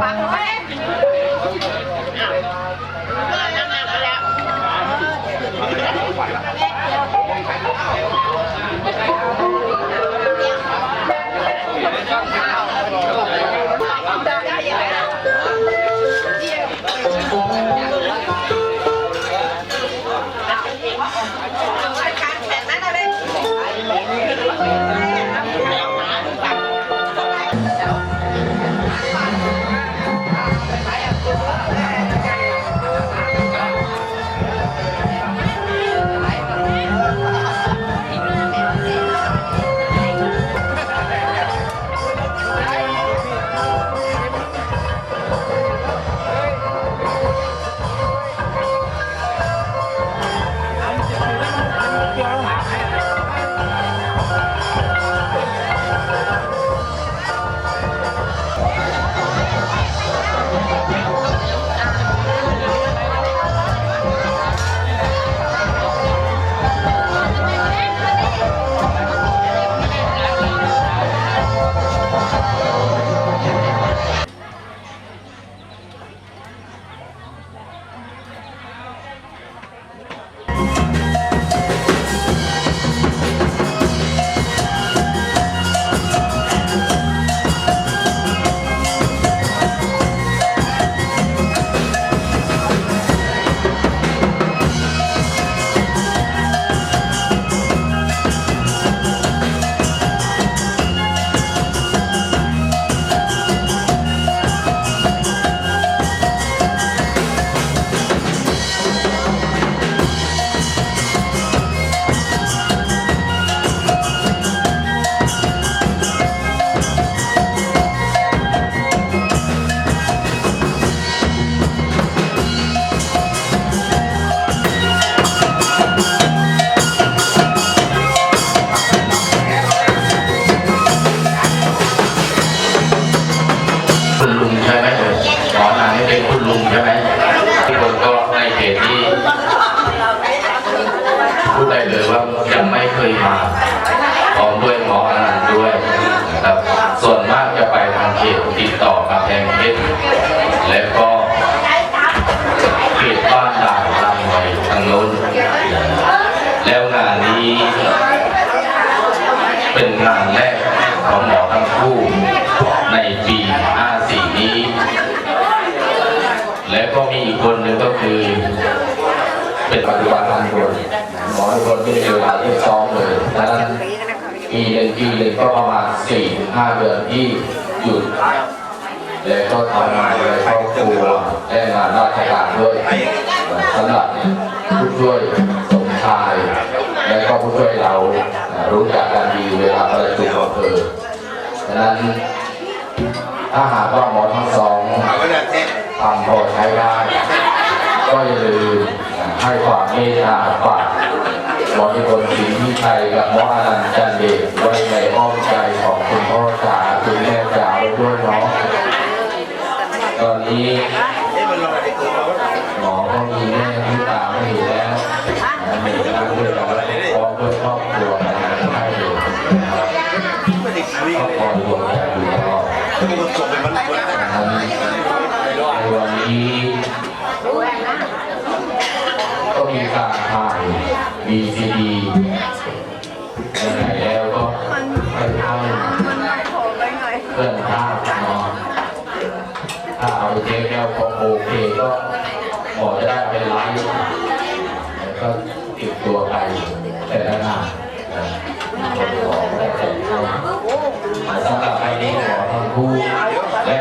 ปักเลย และก็เขตบ้านด่านลำไว้ทางโน้น แล้วงานนี้เป็นงานแรกของหมอทั้งคู่ในปี 54 นี้ และก็มีอีกคนหนึ่งก็คือ เป็นปัจจุบันทางด่วนหมอคนไม่มีเวลาที่ซ้อมเลยดังนั้นปีหนึ่งปีหนึ่งก็ประมาณ4ถึง5เดือนที่หยุด และก็ทำงานในครอบครัวและงานราชการด้วยสำหรับผู้ช่วยสมชาย และก็ผู้ช่วยเรารู้จักกันดีเวลาประชุมอำเภอฉะนั้นถ้าหากว่าหมอทั้งสองทำพอใช้ได้ก็อย่าลืมให้ความเมตตาฝากหมอที่คนศรีที่ชัยกับหมออนันต์จันเดชไว้ในอ้อมใจของคุณพ่อจ๋าคุณแม่จ๋าไว้ด้วยเนาะ ต ก็ติดตัวไปแต่ละงานนะคนขอได้แต่งให้สำหรับใครนี้ขอทั้งคู่และ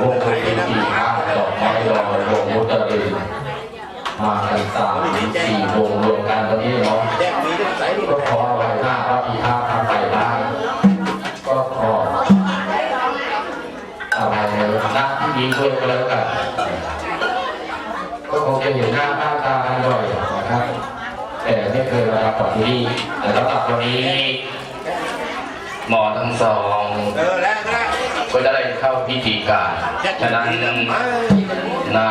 วงดนตรีห้าดอกไม้รอวงมุตรินมากันสามสี่วงรวมกันตอนนี้เนาะก็ขอไว้หน้าพระพิธาทำไปบ้างก็ขออะไรนะยิงด้วยกัน ก็คงจะเห็นหน้าค่าตากันบ่อยนะครับ แต่ไม่ เครับของที่นี่แต่สำหรับวันนี้หมอทั้งสองก็ได้ก็จะได้เข้าพิธีการฉะนั้นนะ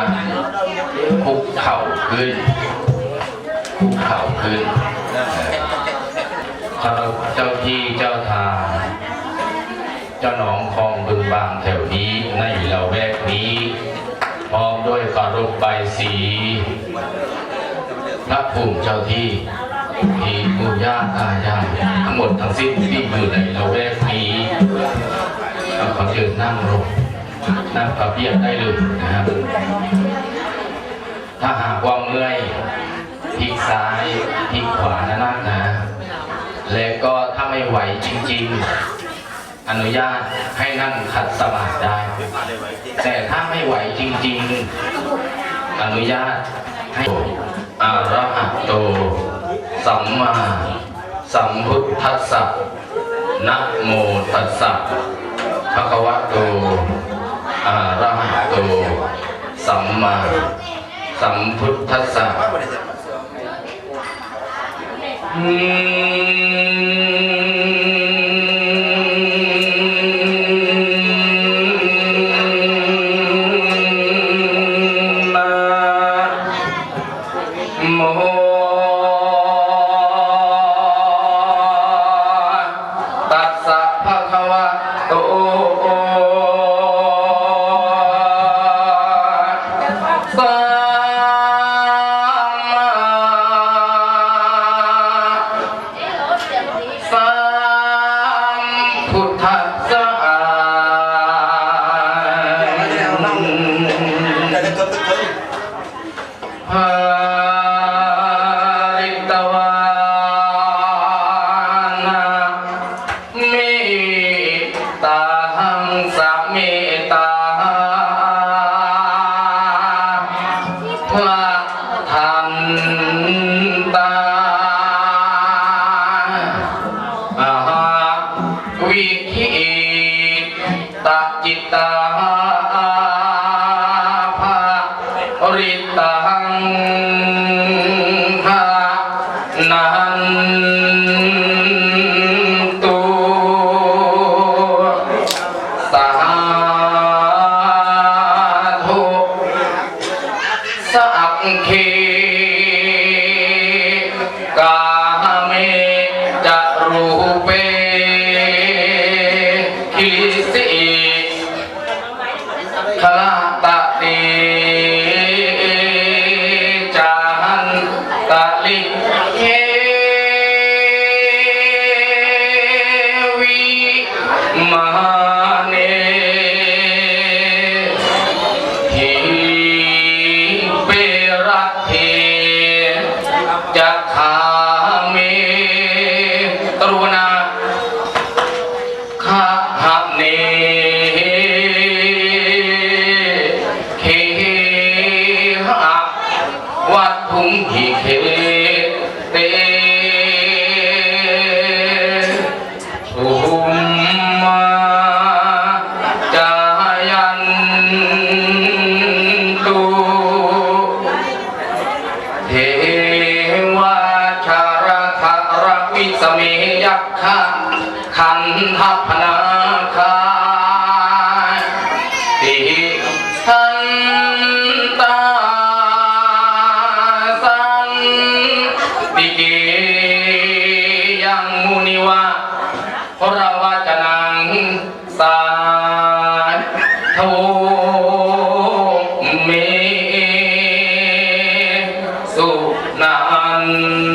คุกเข่าขึ้นคุกเข่าขึ้นเจ้าเจ้าที่เจ้าทางเจ้าหนองคลองบึงบางแถวนี้ในละแวกนี้พร้อมด้วยคารพใบสีพระภูมิเจ้าที่ ที่ปู่ย่าตายายทั้งหมดทั้งสิ้นที่อยู่ในละแวกนี้เราขอเชิญนั่งลงนั่งพับเพียบได้เลยนะครับถ้าหากว่าเมื่อยพลิกซ้ายพลิกขวานะนั่งนะ และก็ถ้าไม่ไหวจริง ๆ อนุญาตให้นั่งขัดสมาธิได้ แต่ถ้าไม่ไหวจริง ๆ อนุญาตให้อาระหะโต สัมมาสัมพุทธัสสะนะโมตัสสะภะคะวะโตอะระหะโต สัมมาสัมพุทธัสสะอืม สั วิคิตาจิตตา จ เมสุนัน